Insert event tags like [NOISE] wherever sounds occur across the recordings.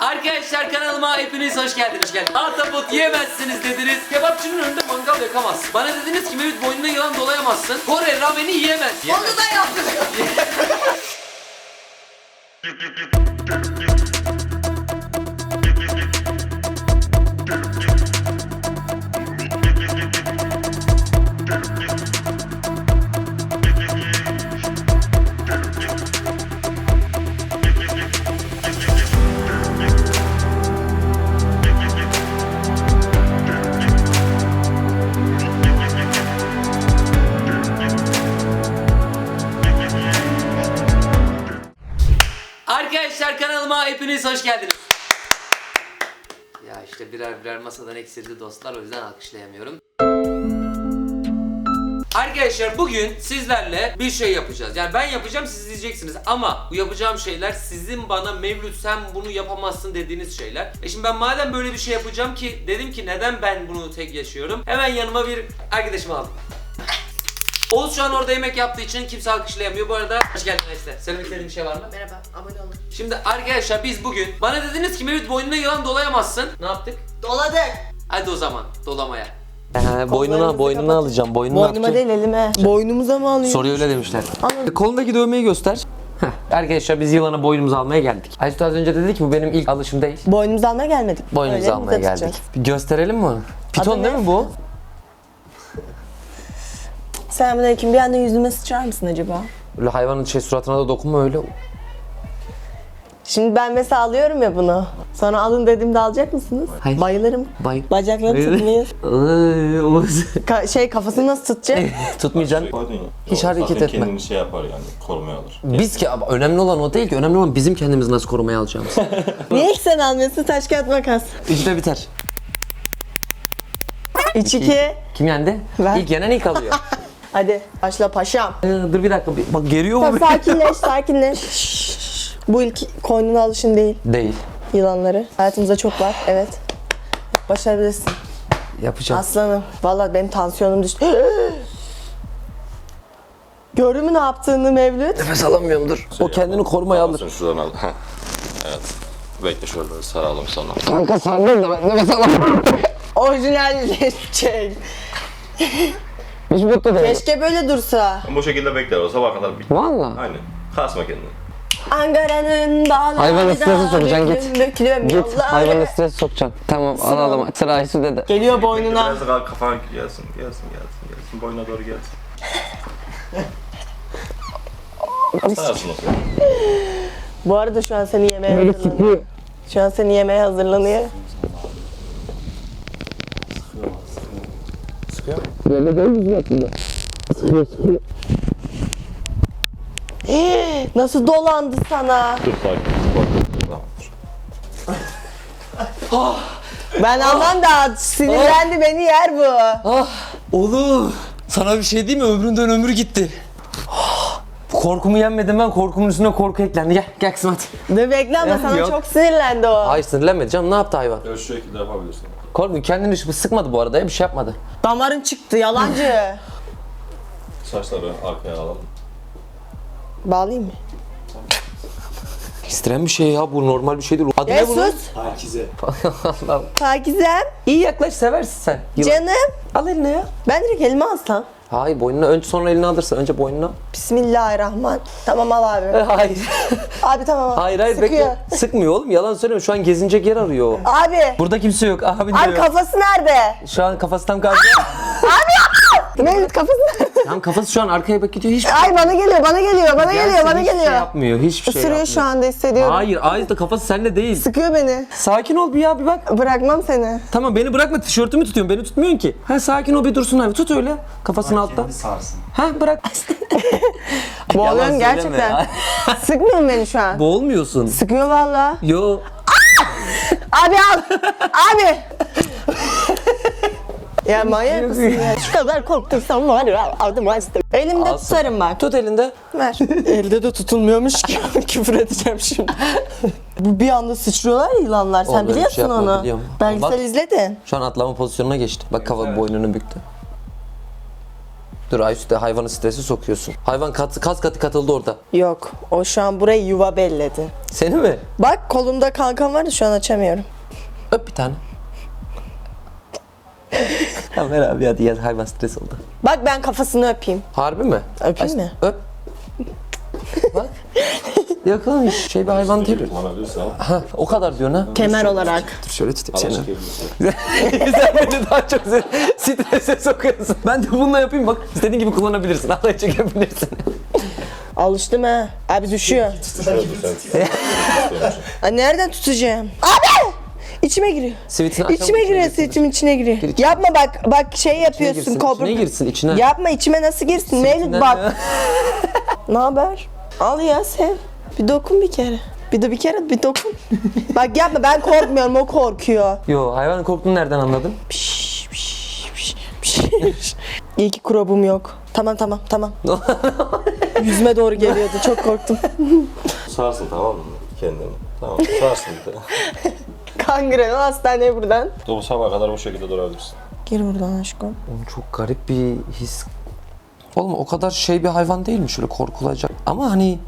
Arkadaşlar kanalıma hepiniz hoş geldiniz. Hoş geldiniz. Ahtapot yiyemezsiniz dediniz. Kebapçının önünde mangal yakamazsın. Bana dediniz ki Mevlüt boynuna yılan dolayamazsın. Kore rameni yiyemez. Onu da yaptık. [LAUGHS] Arkadaşlar kanalıma hepiniz hoş geldiniz. Ya işte birer birer masadan eksildi dostlar o yüzden alkışlayamıyorum. Arkadaşlar bugün sizlerle bir şey yapacağız. Yani ben yapacağım siz izleyeceksiniz ama bu yapacağım şeyler sizin bana Mevlüt sen bunu yapamazsın dediğiniz şeyler. E şimdi ben madem böyle bir şey yapacağım ki dedim ki neden ben bunu tek yaşıyorum? Hemen yanıma bir arkadaşımı aldım. Oğuz şu an orada yemek yaptığı için kimse alkışlayamıyor. Bu arada hoş geldin Esra. Söylemek istediğin bir şey var mı? Merhaba, abone olun. Şimdi arkadaşlar biz bugün bana dediniz ki Mevlüt boynuna yılan dolayamazsın. Ne yaptık? Doladık. Hadi o zaman dolamaya. Ee, boynuna boynuna kapatın. alacağım. Boynuna Boynuma değil elime. Boynumuza mı alıyorsun? Soruyu öyle demişler. Anladım. Kolundaki dövmeyi göster. Arkadaşlar biz yılanı boynumuza almaya geldik. Ayşe az önce dedi ki bu benim ilk alışım değil. Boynumuza almaya gelmedik. Boynumuza almaya geldik. Bir gösterelim mi onu? Piton Adı değil ne? mi bu? Selamünaleyküm. Bir anda yüzüme sıçrar mısın acaba? Öyle hayvanın şey suratına da dokunma öyle. Şimdi ben mesela alıyorum ya bunu. Sonra alın dediğimde alacak mısınız? Hayır. Bayılırım. Bay. Bacakları tutmayız. [LAUGHS] Ay, Oğuz. Ka- şey kafasını nasıl tutacak? [LAUGHS] Tutmayacaksın. Koydun ya. Hiç O hareket zaten etme. kendini şey yapar yani korumaya alır. Biz ki ama önemli olan o değil ki. Önemli olan bizim kendimizi nasıl korumaya alacağımız. [LAUGHS] Niye sen almıyorsun? Taş kağıt makas. işte biter. 3-2. Kim yendi? Ben. İlk yenen ilk alıyor. Hadi başla paşam. Ee, Dur bir dakika. bir- Bak geriyor Tamam, mu? sakinleş, [LAUGHS] sakinleş. Şşş. Bu ilk koynuna alışın değil. Değil. Yılanları. Hayatımızda çok var. Evet. Başarabilirsin. Yapacağım. Aslanım. Vallahi benim tansiyonum düştü. [GASPS] Gördün mü ne yaptığını Mevlüt? Nefes alamıyorum dur. O kendini korumaya alır. Sen şuradan al. Heh. [LAUGHS] evet. Bekle şöyle saralım sana. Kanka sandım da ben nefes alamıyorum. Orijinalleşecek. [LAUGHS] Hiç mutlu değilim. Keşke böyle dursa. Bu şekilde bekler o sabah kadar bir. Valla. Aynen. Kasma kendini. Ankara'nın bağları Hayvanı strese sokacaksın, git. Dökülüyorum Git yollar. hayvanı stres sokacaksın. Tamam alalım. Sıra Aysu dedi. Geliyor boynuna. Biraz da kal- kafan gelsin, gelsin, gelsin, gelsin. Boyuna doğru gelsin. Zaman. Bu arada şu an seni yemeye hazırlanıyor. Şu an seni yemeye hazırlanıyor. Böyle değil mi aslında? Nasıl dolandı sana? Dur sakin. Bak. Tamam. Ben aman da sinirlendi beni yer bu. Ah oğlum. Sana bir şey diyeyim mi? Ömründen ömür gitti. Korkumu yenmedim ben. Korkumun üstüne korku eklendi. Gel gel kızım hadi. Dur bekle ama sana yok. çok sinirlendi o. Hayır sinirlenmedi canım. Ne yaptı hayvan? Evet, şu şekilde yapabilirsin. Korkma kendini hiç sıkmadı bu arada ya. Bir şey yapmadı. Damarın çıktı yalancı. [LAUGHS] Saçları arkaya alalım. Bağlayayım mı? İstiren bir şey ya. Bu normal bir şey değil. Adı ne bunun? sus. [LAUGHS] Allah'ım. Pakizem. İyi yaklaş seversin sen. Yılan. Canım. Al eline ya. Ben direkt elime alsam. Hayır boynuna önce sonra elini alırsın. Önce boynuna. Bismillahirrahman. Tamam al abi. [LAUGHS] Hayır. Abi tamam al. hayır hayır Sıkıyor. bekle. Sıkmıyor oğlum. Yalan söyleme. Şu an gezinecek yer arıyor. Abi. Burada kimse yok. Abi diyor. Abi kafası nerede? Şu an kafası tam karşı. [LAUGHS] Mevlüt kafası tam kafası şu an arkaya bak gidiyor. Hiç Ay bana geliyor, bana geliyor, bana geliyor, bana hiçbir geliyor. şey yapmıyor. Hiçbir şey Isırıyor yapmıyor. şu anda hissediyorum. Hayır Ayız da kafası sende değil. Sıkıyor beni. Sakin ol bir ya bir bak. Bırakmam seni. Tamam beni bırakma tişörtümü tutuyorsun beni tutmuyorsun ki. Ha sakin ol bir dursun abi tut öyle kafasını altta. Ha bırak. [LAUGHS] Boğuluyorum söyleme gerçekten. ya. [LAUGHS] Sıkmıyor beni şu an. Boğulmuyorsun. Sıkıyor valla. Yo. Abi al. Abi. Ya manyak mısın ya? [LAUGHS] Şu kadar korktuysam var ya aldım açtım. Elimde Alsın. tutarım bak. Tut elinde. Ver. [LAUGHS] Elde de tutulmuyormuş ki. [LAUGHS] Küfür edeceğim şimdi. Bu bir anda sıçrıyorlar ya yılanlar. Sen Oğlum öyle bir biliyorsun şey yapma, onu. biliyorum. Belgesel Bak. izledin. Şu an atlama pozisyonuna geçti. Bak kafa boynunu büktü. Dur Aysu de hayvanı stresi sokuyorsun. Hayvan kat, kas katı katıldı orada. Yok. O şu an burayı yuva belledi. Seni mi? Bak kolumda kankam var da şu an açamıyorum. Öp bir tane. Tamam ver abi hadi ya hayvan stres oldu. Bak ben kafasını öpeyim. Harbi mi? Öpeyim mi? Öp. Bak. Yok oğlum şey bir hayvan değil. Kullanabilirsin ama. Ha, o kadar diyorsun ha. Kemer olarak. Dur şöyle tutayım seni. çekebilirsin. [LAUGHS] Sen beni daha çok strese sokuyorsun. Ben de bununla yapayım bak. İstediğin gibi kullanabilirsin. Alay çekebilirsin. Alıştım ha. Abi düşüyor. Şöyle dur sen. Ay nereden tutacağım? Abi! İçime giriyor. Sivitini açalım, İçime giriyor, girsin. sivitim içine giriyor. Yapma bak, bak şey İçine yapıyorsun. girsin, kobra- içine girsin, içine. Yapma içime nasıl girsin? Mevlüt Sivitinden bak. ya. [LAUGHS] ne haber? Al ya sev. Bir dokun bir kere. Bir de bir kere bir dokun. [LAUGHS] bak yapma ben korkmuyorum o korkuyor. Yo hayvan korktuğunu nereden anladın? Piş, piş, piş, piş. İyi ki krobum yok. Tamam tamam tamam. [LAUGHS] Yüzüme doğru geliyordu çok korktum. Sarsın tamam mı? Kendini. Tamam sarsın. Kangren o hastaneye buradan. Doğru sabaha kadar bu şekilde durabilirsin. Gir buradan aşkım. Oğlum çok garip bir his. Oğlum o kadar şey bir hayvan değil mi şöyle korkulacak. Ama hani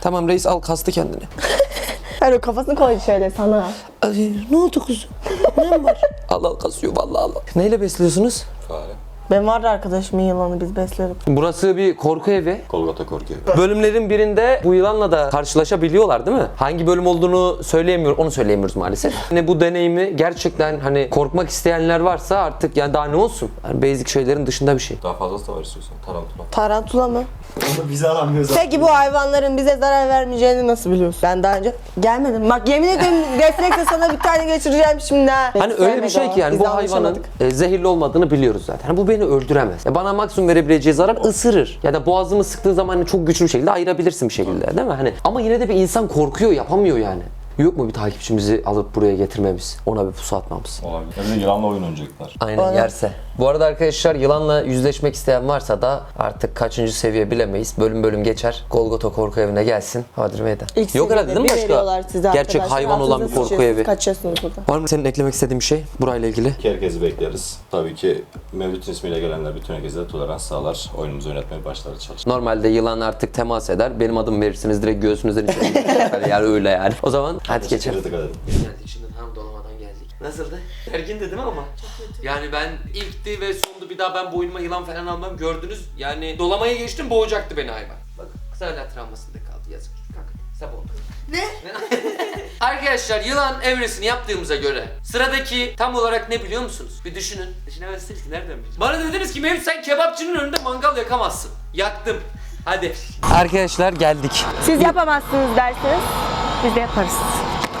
Tamam reis al kastı kendini. [LAUGHS] Hayır o kafasını koydu şöyle sana. Ay, ne oldu kuzum? Ne var? [LAUGHS] al al kasıyor vallahi Allah. Neyle besliyorsunuz? Fare. Ben vardı arkadaşımın yılanı biz besledik. Burası bir korku evi. Kolgata korkuyor. Bölümlerin birinde bu yılanla da karşılaşabiliyorlar değil mi? Hangi bölüm olduğunu söyleyemiyor, onu söyleyemiyoruz maalesef. Hani bu deneyimi gerçekten hani korkmak isteyenler varsa artık yani daha ne olsun? Yani basic şeylerin dışında bir şey. Daha fazlası da var istiyorsan. Tarantula. Tarantula mı? Onu bize alamıyoruz. Peki bu hayvanların bize zarar vermeyeceğini nasıl biliyorsun? Ben daha önce gelmedim. Bak yemin ederim [LAUGHS] refleksle sana bir tane geçireceğim şimdi ha. Hani öyle bir şey ki yani Biz bu hayvanın e, zehirli olmadığını biliyoruz zaten. Hani bu beni öldüremez. Ya bana maksimum verebileceği zarar ısırır. Ya da boğazımı sıktığı zaman hani çok güçlü bir şekilde ayırabilirsin bir şekilde değil mi? Hani ama yine de bir insan korkuyor, yapamıyor yani. Yok mu bir takipçimizi alıp buraya getirmemiz, ona bir pusu atmamız? Olabilir. Bir de yılanla oyun oynayacaklar. Aynen Aynen. yerse. Bu arada arkadaşlar yılanla yüzleşmek isteyen varsa da artık kaçıncı seviye bilemeyiz. Bölüm bölüm geçer. Golgota korku evine gelsin. Hadi meydan. İlk Yok herhalde seviyede değil mi bir başka? veriyorlar size Gerçek arkadaşlar. hayvan olan bir Altınıza korku sıçıyorsunuz, evi. Kaçıyorsunuz burada. Var mı senin eklemek istediğin bir şey burayla ilgili? Herkesi bekleriz. Tabii ki Mevlüt'ün ismiyle gelenler bütün herkese de tolerans sağlar. Oyunumuzu oynatmaya başlarız çalışır. Normalde yılan artık temas eder. Benim adım verirsiniz direkt göğsünüzden [LAUGHS] içeri. girer. yani öyle yani. O zaman hadi geçelim. Geldik şimdi tam dolamadan geldik. Nasıldı? Gergin dedim ama. Yani ben ilkti ve sondu bir daha ben boynuma yılan falan almam gördünüz. Yani dolamaya geçtim boğacaktı beni hayvan. Bak kısa hala travmasında kaldı yazık. Kalk. Sabah oldu. Ne? [LAUGHS] Arkadaşlar yılan evresini yaptığımıza göre sıradaki tam olarak ne biliyor musunuz? Bir düşünün. Düşünemezsiniz ki nereden bileceğim? Bana dediniz ki Mevlüt sen kebapçının önünde mangal yakamazsın. Yaktım. Hadi. Arkadaşlar geldik. Siz yapamazsınız derseniz biz de yaparız.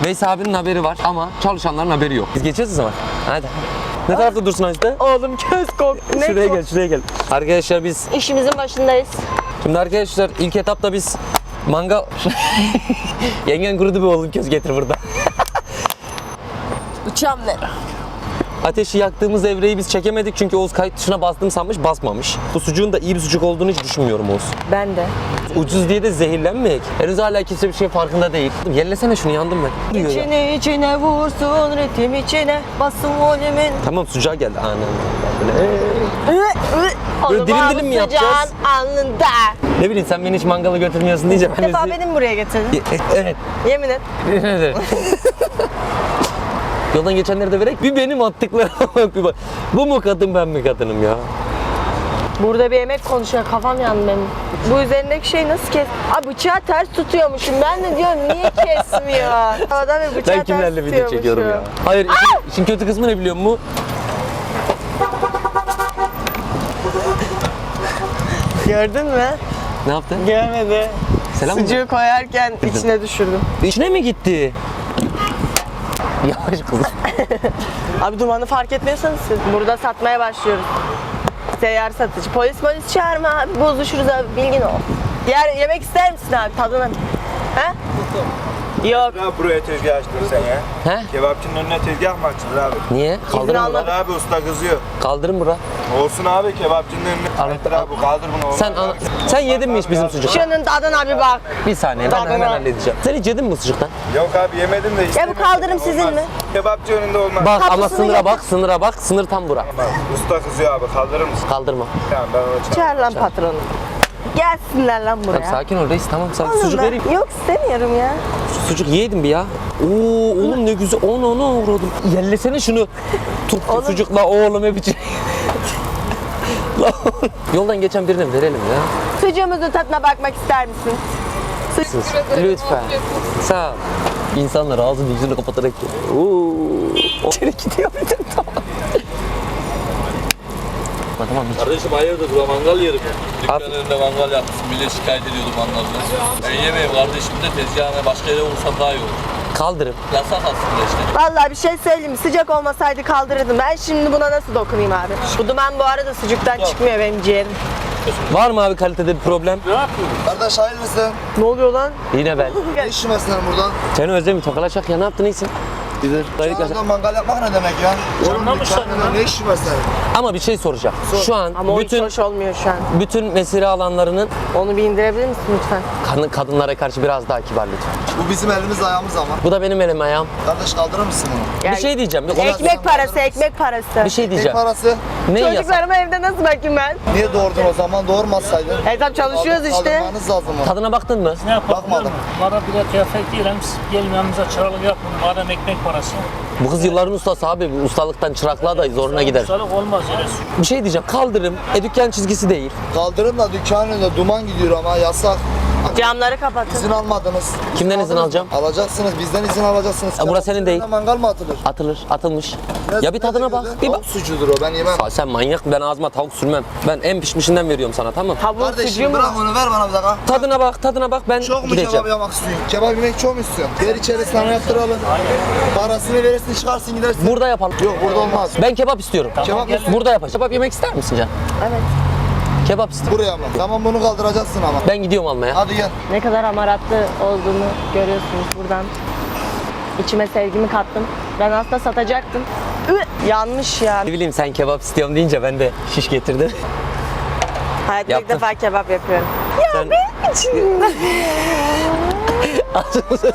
Veys abinin haberi var ama çalışanların haberi yok. Biz geçeceğiz o zaman. Hadi. Ne tarafta dursun Ajda? Oğlum köz korktu. Ne Şuraya kork- gel, şuraya gel. Arkadaşlar biz İşimizin başındayız. Şimdi arkadaşlar ilk etapta biz mangal... [LAUGHS] Yengen kurudu bir oğlum köz getir burada. Uçağım ne? Ateşi yaktığımız evreyi biz çekemedik çünkü Oğuz kayıt tuşuna bastım sanmış basmamış. Bu sucuğun da iyi bir sucuk olduğunu hiç düşünmüyorum Oğuz. Ben de. Ucuz diye de zehirlenmeyek. Henüz hala kimse bir şey farkında değil. Yenilesene şunu yandım ben. Diyor ya. İçine içine vursun ritim içine basın volümün. Tamam sucuğa geldi. Anam. Böyle dilim dilim mi yapacağız? Anında. Ne bileyim sen beni hiç mangala götürmüyorsun diyeceğim. Bir defa beni mi buraya getirdin? Evet. Yemin et. [LAUGHS] Evet. [LAUGHS] Yoldan geçenleri de verek. Bir benim attıklarıma [LAUGHS] bak bir bak. Bu mu kadın ben mi kadınım ya? Burada bir yemek konuşuyor kafam yandı benim. Bu üzerindeki şey nasıl kes? Aa bıçağı ters tutuyormuşum. Ben de diyorum niye kesmiyor? [LAUGHS] Adam bir bıçağı Ben kimlerle ters video çekiyorum ya. tutuyormuşum. Hayır işin, işin kötü kısmı ne biliyor musun? [LAUGHS] Gördün mü? Ne yaptın? Görmedi. Selam mı? Sucuğu koyarken içine düşürdüm. İçine mi gitti? [LAUGHS] Yavaş kızım. Abi dumanı fark etmiyorsanız siz burada satmaya başlıyoruz. Seyyar satıcı. Polis polis çağırma abi. Bozuşuruz abi. Bilgin ol. Yer, yemek ister misin abi? Tadına. He? Yok. Abi buraya tezgah açtın sen ya. He? Kebapçının önüne tezgah mı açılır abi? Niye? Kaldırın almadım. bura. Abi usta kızıyor. Kaldırın bura. Olsun abi kebapçının önüne. Kaldır abi kaldır bunu. Sen ana- sen yedin mi hiç bizim sucuk? Şunun tadına bir bak. Bir saniye ben hemen halledeceğim. Sen hiç yedin mi sucuktan? Yok abi yemedim de istemiyorum. kaldırım sizin Olmaz. mi? Kebapçı önünde olmaz. Bak ama sınıra bak, sınıra bak, sınır tam bura. Bak, Usta kızıyor abi kaldırır mısın? Kaldırma. Tamam ben onu çağırırım. Çağır lan patronu. Gelsinler lan buraya. Tamam sakin ol reis tamam Oğlum sucuk ben- vereyim. Yok istemiyorum ya. Sucuk yedim bir ya. Oo oğlum ne güzel. Onu onu uğradım. Yerlesene şunu. Turplu sucukla [LAUGHS] oğlum hep için. Yoldan geçen birine verelim ya. Sucuğumuzun tadına bakmak ister misin? Siz, Lütfen. Sağ ol. İnsanlar ağzını yüzünü kapatarak. Oo. İçeri gidiyor bütün tamam. Tamam, hiç. Kardeşim hayırdır bura mangal yeri mi? Dükkanın Abi- önünde mangal yapmışsın. Millet şikayet ediyordu mangalda. Ben yemeyeyim kardeşim de tezgahına başka yere vursam daha iyi olur. Kaldırım. Yasak aslında işte. Vallahi bir şey söyleyeyim mi? Sıcak olmasaydı kaldırırdım. Ben şimdi buna nasıl dokunayım abi? Bu duman bu arada sucuktan çıkmıyor benim ciğerim. Var mı abi kalitede bir problem? Kardeş hayır mısın? Ne oluyor lan? Yine ben. [LAUGHS] Ne işin var senin buradan? Seni özlemi tokalaşak ya ne yaptın iyisin? Güzel. Burada mangal yapmak ne demek ya? Dükkanında ne işin var senin? Ama bir şey soracağım. Şu an Ama o hiç bütün hoş olmuyor şu an. bütün mesire alanlarının Onu bir indirebilir misin lütfen? kadın, kadınlara karşı biraz daha kibar lütfen. Bu bizim elimiz ayağımız ama. Bu da benim elim ayağım. Kardeş kaldırır mısın bunu? Bir şey diyeceğim. Ekmek parası, ekmek parası. bir şey Ne diyeceğim. parası? Ne yasak? Evde nasıl bakayım ben? Niye doğurdun o zaman? Doğurmasaydın. E tamam çalışıyoruz işte. Kaldırmanız lazım onu. Tadına baktın mı? Ne yapalım? Bakmadım. Bana bile kıyafet giyelim. Gelin yanımıza çıralık yapmayın. Madem ekmek parası. Bu kız yılların ustası abi. Bu ustalıktan çıraklığa da zoruna gider. Ustalık olmaz öyle. Bir şey diyeceğim. Kaldırım. E dükkan çizgisi değil. Kaldırın da dükkanın önünde duman gidiyor ama yasak. Camları kapatın. İzin almadınız. Kimden izin alacağım? Alacaksınız. Bizden izin alacaksınız. Ya burası senin değil. Mangal mı atılır? Atılır. Atılmış. Ya bir tadına bak. Bir bak. Tavuk sucuğudur o ben yemem. Aa, Sen manyak ben ağzıma tavuk sürmem. Ben en pişmişinden veriyorum sana tamam Tavuğun sucuğu Kardeşim mu? bırak onu ver bana bir dakika. Tadına bak tadına bak ben Çok mu gideceğim. kebap yapmak istiyorsun? Kebap yemek çok mu istiyorsun? Ver içeri sana yaptıralım. Parasını verirsin çıkarsın gidersin. Burada yapalım. Yok burada olmaz. Ben kebap istiyorum. Kebap mı? Burada yapacağım. Kebap yemek ister misin Can? Evet. Kebap istiyorum. Buraya mı? Tamam bunu kaldıracaksın ama. Ben gidiyorum almaya. Hadi gel. Ne kadar amaratlı olduğunu görüyorsunuz buradan. İçime sevgimi kattım. Ben aslında satacaktım. Ü, yanmış ya. Ne bileyim sen kebap istiyorum deyince ben de şiş getirdim. Hayatımda ilk Yaptım. defa kebap yapıyorum. Sen İçimde.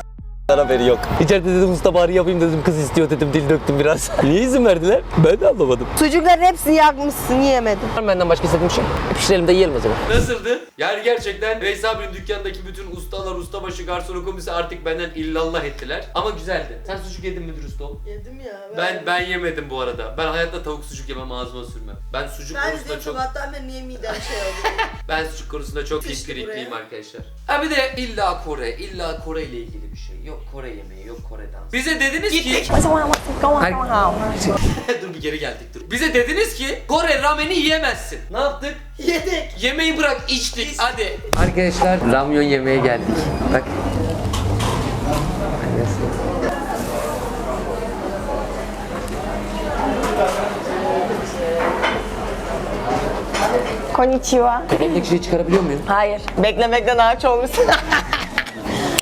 [LAUGHS] [LAUGHS] haberi yok. İçeride dedim usta bari yapayım dedim kız istiyor dedim dil döktüm biraz. [LAUGHS] Niye izin verdiler? Ben de anlamadım. Sucukların hepsini yakmışsın yiyemedim. Benden başka istediğim şey. Pişirelim de yiyelim o zaman. Nasıldı? Yani gerçekten Veys abinin dükkandaki bütün ustalar, ustabaşı, garson komisi artık benden illallah ettiler. Ama güzeldi. Sen sucuk yedin mi dürüst ol? Yedim ya. Ben ben yemedim bu arada. Ben hayatta tavuk sucuk yemem ağzıma sürmem. Ben sucuk konusunda çok sabahtan beri niye midem şey oldu? [LAUGHS] ben sucuk konusunda çok piskirikliyim arkadaşlar. Ha bir de illa Kore, illa Kore ile ilgili bir şey. Yok Kore yemeği, yok Kore dansı. Bize dediniz ki dur bir geri geldik dur. Bize dediniz ki Kore rameni yiyemezsin. Ne yaptık? Yedik. Yemeği bırak içtik hadi. Arkadaşlar ramyon yemeye geldik. Bak. Konnichiwa. Kafamdaki şeyi çıkarabiliyor muyum? Hayır. Beklemekten ağaç olmuşsun. [LAUGHS]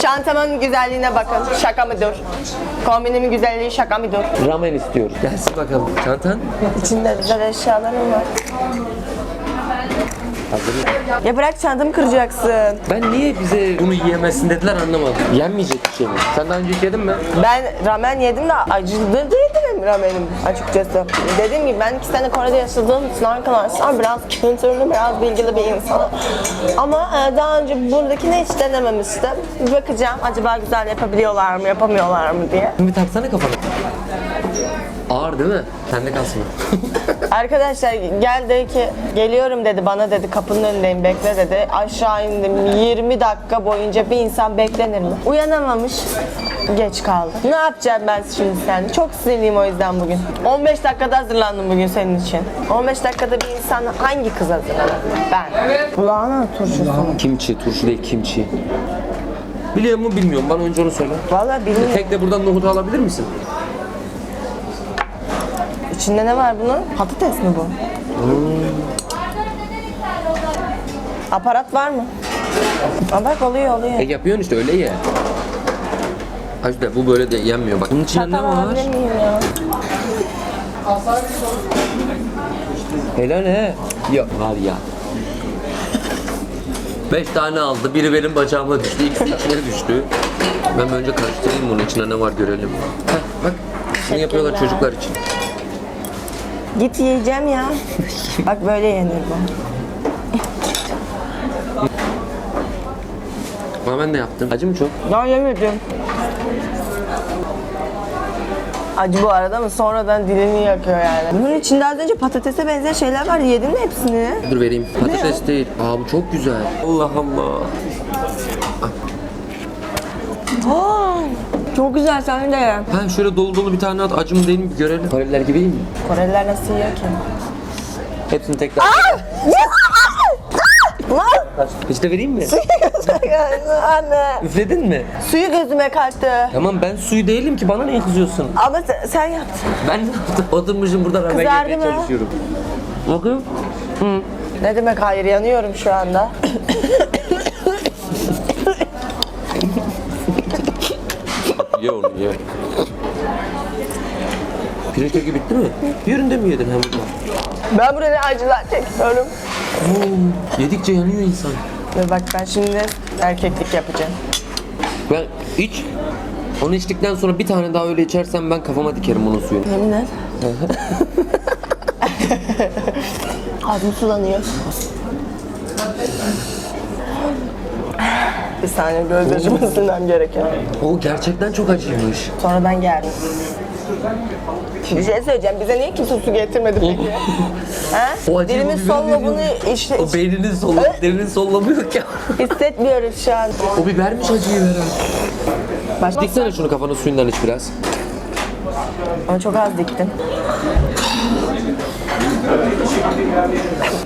Çantamın güzelliğine bakın. Şaka mıdır? Kombinimin güzelliği şaka mıdır? Ramen istiyoruz. Gelsin bakalım. Çantan. İçinde güzel eşyalarım var. Hazır. Ya bırak çantamı kıracaksın. Ben niye bize bunu yiyemezsin dediler anlamadım. Yenmeyecek bir şey mi? Sen daha önce hiç yedin mi? Ben ramen yedim de acıdırdı benim ramenim açıkçası. Dediğim gibi ben iki sene Kore'de yaşadığım için arkadaşlar biraz kültürlü, biraz bilgili bir insanım. Ama e, daha önce buradakini hiç denememiştim. Bir bakacağım acaba güzel yapabiliyorlar mı, yapamıyorlar mı diye. Bir taksana kafana. Ağır değil mi? Sende kalsın. [LAUGHS] Arkadaşlar gel dedi ki geliyorum dedi bana dedi kapının önündeyim bekle dedi. Aşağı indim 20 dakika boyunca bir insan beklenir mi? Uyanamamış geç kaldı. Ne yapacağım ben şimdi sen? Çok sinirliyim o yüzden bugün. 15 dakikada hazırlandım bugün senin için. 15 dakikada bir insan hangi kız hazırlanır? Ben. Lahana turşusu. kimçi, turşu değil kimçi. Biliyor mu bilmiyorum. Bana önce onu söyle. Valla bilmiyorum. Tek de buradan nohutu alabilir misin? İçinde ne var bunun? Patates mi bu? Aparat var mı? Aa, bak oluyor oluyor. E yapıyorsun işte öyle ye. Ajda bu böyle de yenmiyor bak. Bunun içinde ne Çatal var? alabilir miyim ya? Helal he. Ya var ya. Beş tane aldı. Biri benim bacağıma düştü. ikisi içine düştü. Ben önce karıştırayım bunun içine ne var görelim. Heh, bak. Bunu yapıyorlar çocuklar için. Git yiyeceğim ya. Bak böyle yenir bu. Ama ben de yaptım. Acı mı çok? Ben yemedim. Acı bu arada mı? Sonradan dilini yakıyor yani. Bunun içinde az önce patatese benzer şeyler var. Yedin mi hepsini? Dur vereyim. Patates değil. Aa bu çok güzel. Allah Allah. Aa, çok güzel sen de ye. Ha şöyle dolu dolu bir tane at. Acı mı değil mi bir görelim. Koreliler gibi iyi mi? Koreliler nasıl yiyor ki? Hepsini tekrar. Lan! İşte vereyim mi? [LAUGHS] Anne. Üfledin mi? Suyu gözüme kaçtı. Tamam ben suyu değilim ki bana niye kızıyorsun? Ama sen, sen yaptın. Ben ne yaptım? [LAUGHS] Oturmuşum burada ramen Kızardı yemeye mı? çalışıyorum. Bakın. Ne demek hayır yanıyorum şu anda. [LAUGHS] Ye onu ye. Pirinç keki bitti mi? Bir üründe mi yedin hem burada? Ben burada ne acılar çekiyorum. Oo, yedikçe yanıyor insan. Dur bak ben şimdi erkeklik yapacağım. Ben iç. Onu içtikten sonra bir tane daha öyle içersem ben kafama dikerim onun suyunu. Yemin et. [LAUGHS] Ağzım sulanıyor. Bir saniye gözyaşımı silmem gerekiyor. O gerçekten çok acıymış. Sonradan geldim. Bir şey söyleyeceğim. Bize niye kimse su getirmedi peki? [LAUGHS] ha? O acıyı Dilimin bu son biber lobunu veriyor. işte, O beyninin solu, derinin sollamıyor ki. hissetmiyoruz şu an. o bibermiş acıyı veren. Başka Diksene şunu kafana suyundan iç biraz. Ama çok az diktin.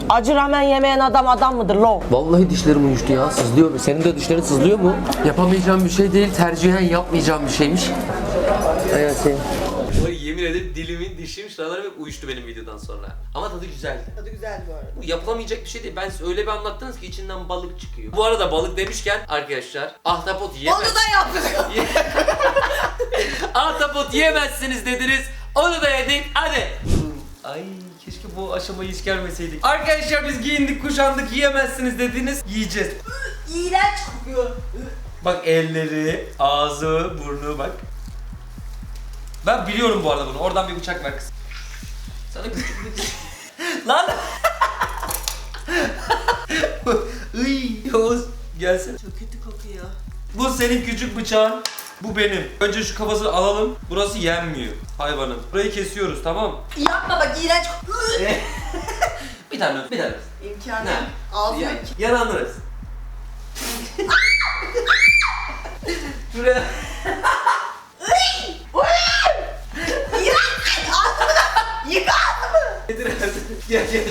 Acı ramen yemeyen adam adam mıdır lo? Vallahi dişlerim uyuştu ya. Sızlıyor mu? Senin de dişlerin sızlıyor mu? Yapamayacağım bir şey değil. Tercihen yapmayacağım bir şeymiş. Evet yemin ederim dilimin, dişim, şuralarım hep uyuştu benim videodan sonra. Ama tadı güzeldi. Tadı güzel bu arada. Bu yapılamayacak bir şey değil. Ben size öyle bir anlattınız ki içinden balık çıkıyor. Bu arada balık demişken arkadaşlar ahtapot yiyemez. Onu da yaptık. [LAUGHS] ahtapot yiyemezsiniz dediniz. Onu da yedik. Hadi. Ay keşke bu aşamaya hiç gelmeseydik. Arkadaşlar biz giyindik, kuşandık, yiyemezsiniz dediniz. Yiyeceğiz. İğrenç kokuyor. Bak elleri, ağzı, burnu bak. Ben biliyorum bu arada bunu. Oradan bir bıçak ver kız. Sana. [LAUGHS] Lan! [LAUGHS] Iy, Yavuz gelsene. Çok kötü kokuyor. Bu senin küçük bıçağın. Bu benim. Önce şu kafasını alalım. Burası yenmiyor hayvanın. Burayı kesiyoruz tamam mı? Yapma bak iğrenç. [LAUGHS] Bir tane, bir tane. İmkanı. Ne? Ya. Şuraya. Gel gel.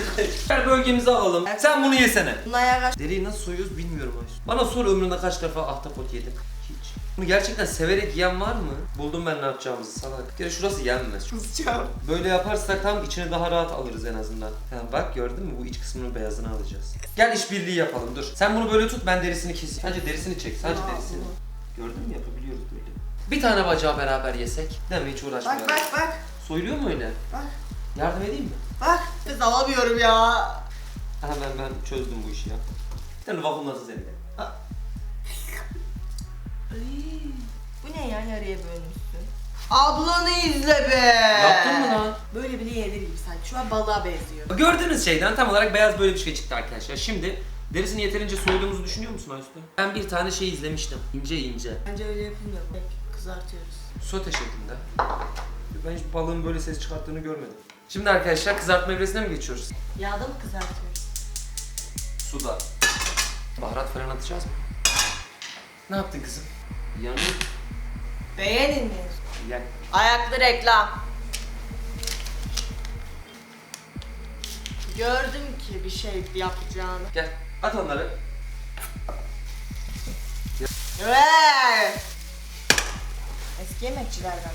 Gel bölgemizi alalım. Sen bunu yesene. Ayağı kaç. Deriyi nasıl soyuyoruz bilmiyorum Ayşe. Bana sor ömründe kaç defa ahtapot yedin? Hiç. Bunu gerçekten severek yiyen var mı? Buldum ben ne yapacağımızı salak. Bir kere şurası yenmez. Kısacağım. Böyle yaparsak tam içini daha rahat alırız en azından. Ha, bak gördün mü bu iç kısmının beyazını alacağız. Gel işbirliği yapalım dur. Sen bunu böyle tut ben derisini keseyim. Sadece derisini çek sadece derisini. Gördün mü yapabiliyoruz böyle. Bir tane bacağı beraber yesek. Değil mi hiç uğraşmayalım. Bak bak bak. Soyuluyor mu öyle? Bak. Yardım edeyim mi? Bak. Biz alamıyorum ya. Hemen ben çözdüm bu işi ya. Bir tane vakumlasın seni de. Bu ne ya yarıya bölmüşsün? Ablanı izle be. Yaptın mı lan? Böyle bile yenir gibi sanki. Şu an balığa benziyor. Gördüğünüz şeyden tam olarak beyaz böyle bir şey çıktı arkadaşlar. Şimdi derisini yeterince soyduğumuzu düşünüyor musun Aysu? Ben bir tane şey izlemiştim. İnce ince. Bence öyle yapılmıyor. Kızartıyoruz. Sote şeklinde. Ben hiç balığın böyle ses çıkarttığını görmedim. Şimdi arkadaşlar kızartma evresine mi geçiyoruz? Yağda mı kızartıyoruz? Suda. Baharat falan atacağız mı? Ne yaptın kızım? Yanıyor. Beğenin mi? Yak. Ayaklı reklam. Gördüm ki bir şey yapacağını. Gel. At onları. Eee! Eski yemekçilerden.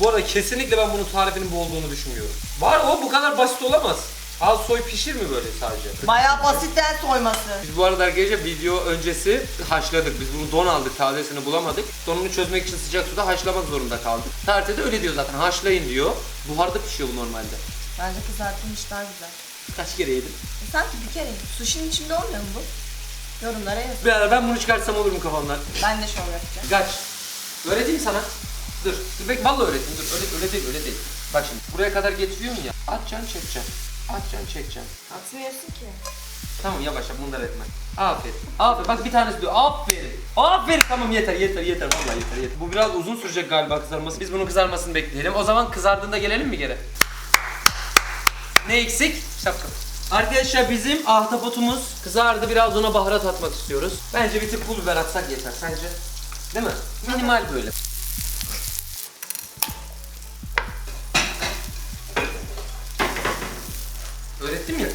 Bu arada kesinlikle ben bunun tarifinin bu olduğunu düşünmüyorum. Var o bu kadar basit olamaz. Az soy pişir mi böyle sadece? Bayağı basitten soyması. Biz bu arada arkadaşlar video öncesi haşladık. Biz bunu don aldık, tazesini bulamadık. Donunu çözmek için sıcak suda haşlamak zorunda kaldık. Tarifte de öyle diyor zaten, haşlayın diyor. Buharda pişiyor bu normalde. Bence kızartılmış daha güzel. Kaç kere yedim? E sanki bir kere sushi'nin içinde olmuyor mu bu? Yorumlara yazın. Birader ben bunu çıkarsam olur mu kafamdan? Ben de şov yapacağım. Kaç. Öğreteyim sana. Dur. Dur bek vallahi öğreteyim. Dur. Öyle, öyle değil öyle değil. Bak şimdi buraya kadar getiriyorum ya. Atacaksın çekeceksin. Atacaksın çekeceksin. Atmıyorsun ki. Tamam yavaş yap bunları etme. Aferin. Aferin. Bak bir tanesi diyor. Aferin. Aferin. Tamam yeter yeter yeter. Vallahi yeter yeter. Bu biraz uzun sürecek galiba kızarması. Biz bunun kızarmasını bekleyelim. O zaman kızardığında gelelim mi geri? Ne eksik? Şapka. Arkadaşlar bizim ahtapotumuz kızardı. Biraz ona baharat atmak istiyoruz. Bence bir tık pul biber atsak yeter. Sence? Değil mi? Minimal böyle. Öğrettim ya.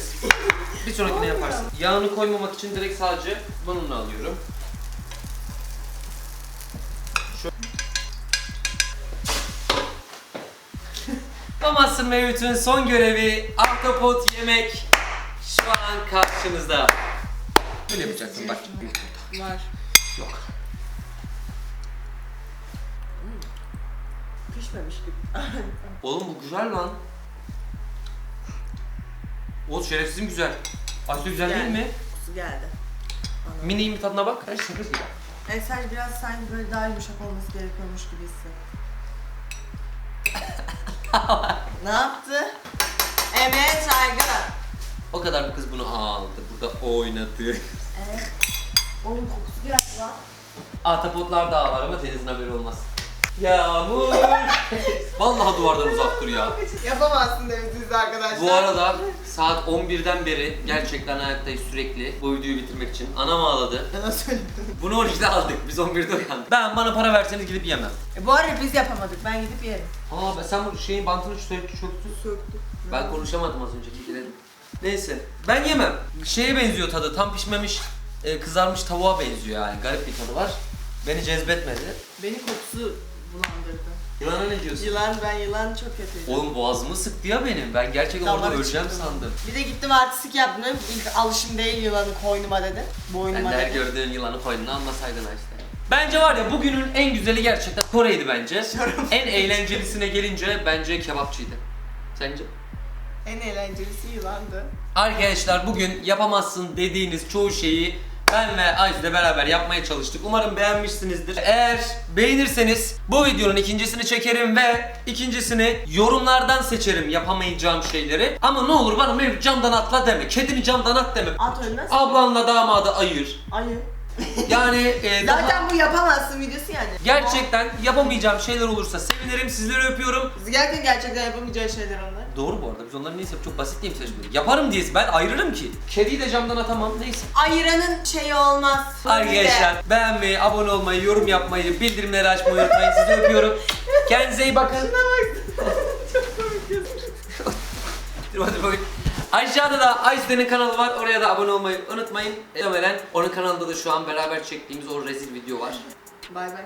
Bir sonrakine yaparsın. Yağını koymamak için direkt sadece bununla alıyorum. Mamazsın Mevlüt'ün son görevi ahtapot yemek şu an karşınızda. Böyle yapacaksın bak. Var. Yok. Pişmemiş gibi. Oğlum bu güzel lan. Oğuz şerefsizim güzel. Ayşe güzel değil mi? Kokusu geldi. Mini iyi mi tadına bak. Her güzel. Yani sadece biraz sanki böyle daha yumuşak olması gerekiyormuş gibi hissettim. [LAUGHS] ne yaptı? Emeğe saygı. O kadar bu kız bunu aldı. Burada oynadı. Onun kokusu biraz daha. Ahtapotlar daha var ama denizin haberi olmaz. Yağmur. [LAUGHS] Vallahi duvardan uzak dur ya. Yapamazsın demişsiniz arkadaşlar. Bu arada saat 11'den beri gerçekten ayaktayız sürekli bu videoyu bitirmek için. Anam ağladı. Bana söyledin. Bunu 12'de aldık. Biz 11'de uyandık. Ben bana para verseniz gidip yemem. E, bu arada biz yapamadık. Ben gidip yerim. Aa ben sen bu şeyin bantını söktü çöktü. Söktüm. Ben konuşamadım az önceki dedim. Neyse. Ben yemem. Şeye benziyor tadı. Tam pişmemiş e, kızarmış tavuğa benziyor yani. Garip bir tadı var. Beni cezbetmedi. Beni kokusu bulandırdı. Yılana ne diyorsun? Yılan ben yılan çok kötüydü. Oğlum boğazımı sıktı ya benim. Ben gerçekten orada Damarı öleceğim çıktı. sandım. Bir de gittim artistik yaptım. İlk alışım değil yılanı koynuma dedi. Boynuma de her dedi. gördüğün yılanı koynuna almasaydın işte. Bence var ya bugünün en güzeli gerçekten Kore'ydi bence. en eğlencelisine gelince bence kebapçıydı. Sence? En eğlencelisi yılandı. Arkadaşlar bugün yapamazsın dediğiniz çoğu şeyi ben ve Ajde beraber yapmaya çalıştık. Umarım beğenmişsinizdir. Eğer beğenirseniz bu videonun ikincisini çekerim ve ikincisini yorumlardan seçerim yapamayacağım şeyleri. Ama ne olur bana Mevlüt camdan atla deme. Kedini camdan at deme. At ölmez. Ablanla damadı ayır. Ayı. Yani e, daha- Zaten bu yapamazsın videosu yani. gerçekten yapamayacağım şeyler olursa sevinirim. Sizleri öpüyorum. Biz gerçekten gerçekten yapamayacağı şeyler onlar. Doğru bu arada. Biz onları neyse çok basit diye mi seçmedik? Yaparım diye ben ayırırım ki. Kediyi de camdan atamam. Neyse. Ayıranın şeyi olmaz. Arkadaşlar beğenmeyi, abone olmayı, yorum yapmayı, bildirimleri açmayı unutmayın. Sizi öpüyorum. Kendinize iyi bakın. Dur [LAUGHS] hadi bakayım. Aşağıda da Aysu'nun kanalı var. Oraya da abone olmayı unutmayın. Muhtemelen onun kanalında da şu an beraber çektiğimiz o rezil video var. Bay bay.